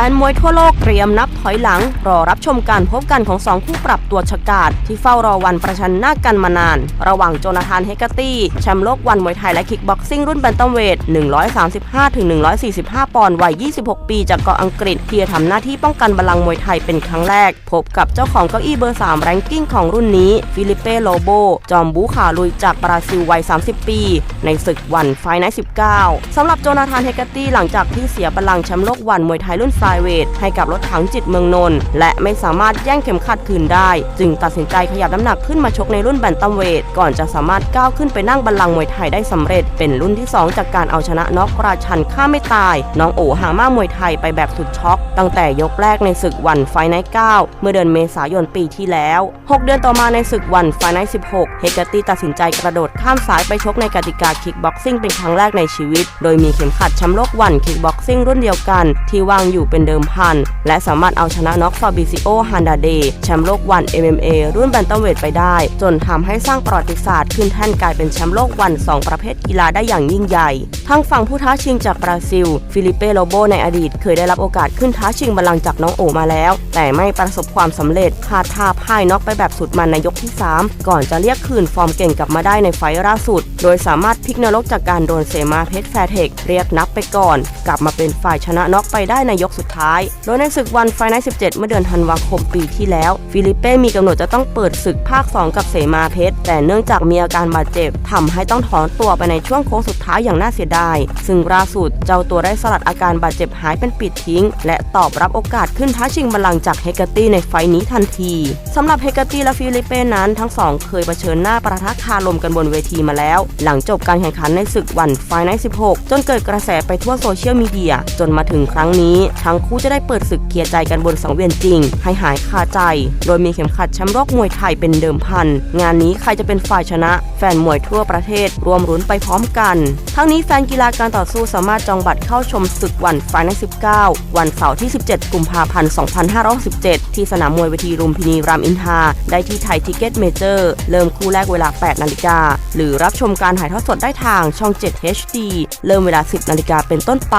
ฟนมวยทั่วโลกเตรียมนับถอยหลัง รอรับชมการพบกันของสองคู่ปรับตัวฉกาจที่เฝ้ารอวันประชันหน้ากันมานาน ระหว่างโจนาธานเฮกเกอร์ตี้แชมป์โลกวันมวยไทยและคิกบ็อกซิ่งรุ่นแบนตัมเวท 135-145 ปอนด์วัย 26 ปีจากเกาะอังกฤษ ที่จะทำหน้าที่ป้องกันบัลลังมวยไทยเป็นครั้งแรก พบกับเจ้าของเก้าอี้เบอร์ 3 แรงกิ้งของรุ่นนี้ ฟิลิเป้โลโบ จอมบูขาลุยจากบราซิลวัย 30 ปี ในศึกวันไฟไนท์19สำหรับโจนาธานเฮกเกอร์ตี้หลังจากที่เสียบัลลังแชมป์โลกวันมวยไทยรุ่นไฟเวทให้กับรถถังจิตเมืองนนท์และไม่สามารถแย่งเข็มขัดคืนได้ จึงตัดสินใจขยับน้ำหนักขึ้นมาชกในรุ่นแบนตัมเวทก่อนจะสามารถก้าวขึ้นไปนั่งบัลลังก์มวยไทยได้สำเร็จ เป็นรุ่นที่ 2 จากการเอาชนะน็อกราชันฆ่าไม่ตาย น้องโอหางมามวยไทยไปแบบสุดช็อก ตั้งแต่ยกแรกในศึกวันไฟไนท์9เมื่อเดือนเมษายนปีที่แล้ว 6 เดือนต่อมาในศึกวันไฟไนท์16 เฮกเกอร์ตี้ตัดสินใจกระโดดข้ามสายไปชกในกติกาคิกบ็อกซิ่งเป็นครั้งแรกในชีวิต โดยมีเข็มขัดแชมป์โลกวันคิกบ็อกซิ่งรุ่นเดียวกัน ที่วางอยู่เป็นเดิมพัน และสามารถเอาชนะน็อกฟาบิซิโอฮันดาเดแชมป์โลกวัน MMA รุ่นแบนตัมเวทไปได้ จนทำให้สร้างประวัติศาสตร์ขึ้นแท่นกลายเป็นแชมป์โลกวัน 2 ประเภทกีฬาได้อย่างยิ่งใหญ่ทางฝั่งผู้ท้าชิงจากบราซิล ฟิลิเป้โลโบในอดีต เคยได้รับโอกาสขึ้นท้าชิงบัลลังก์จากน้องโอมาแล้ว แต่ไม่ประสบความสำเร็จพลาดท่าพ่ายน็อกไปแบบสุดมันในยกที่ 3 ก่อนจะเรียกคืนฟอร์มเก่งกลับมาได้ในไฟล์ล่าสุด โดยสามารถพลิกนรกจากการโดนเซมาเพชรแฟร์เทคเรียกนับไปก่อน กลับมาเป็นฝ่ายชนะน็อกไปได้ในยกสุดท้าย โดยในศึกวันไฟนท์17 เมื่อเดือนธันวาคมปีที่แล้ว ฟิลิเป้มีกำหนดจะต้องเปิดศึกภาค 2 กับเสมาเพชร แต่เนื่องจากมีอาการบาดเจ็บทำให้ต้องถอนตัวไปในช่วงโค้งสุดท้ายอย่างน่าเสียดาย ซึ่งล่าสุดเจ้าตัวได้สลัดอาการบาดเจ็บหายเป็นปิดทิ้ง และตอบรับโอกาสขึ้นท้าชิงบัลลังก์จากเฮกเกตี้ในไฟนี้ทันทีสำหรับเฮกเกตี้และฟิลิเป้นั้นทั้งสองเคยเผชิญหน้าประทะคารมกันบนเวทีมาแล้ว หลังจบการแข่งขันในศึกวันไฟนท์16 จนเกิดกระแสไปทั่วโซเชียลมีเดียจนมาถึงครั้งนี้ทั้ั้งคู่จะได้เปิดศึกเคลียร์ใจกันบนสังเวียนจริง ให้หายคาใจ โดยมีเข็มขัดแชมป์โลกมวยไทยเป็นเดิมพัน งานนี้ใครจะเป็นฝ่ายชนะ แฟนมวยทั่วประเทศรวมรุ้นไปพร้อมกัน ทั้งนี้แฟนกีฬาการต่อสู้สามารถจองบัตรเข้าชมศึกวันไฟนท์19 วันเสาร์ที่ 17 กุมภาพันธ์ 2567 ที่สนามมวยเวทีรุมพินีรามอินทราได้ที่ไทยทิกเก็ตเมเจอร์เริ่มคู่แรกเวลา 8 นาฬิกา หรือรับชมการถ่ายทอดสดได้ทางช่อง 7 HD เริ่มเวลา 10 นาฬิกาเป็นต้นไป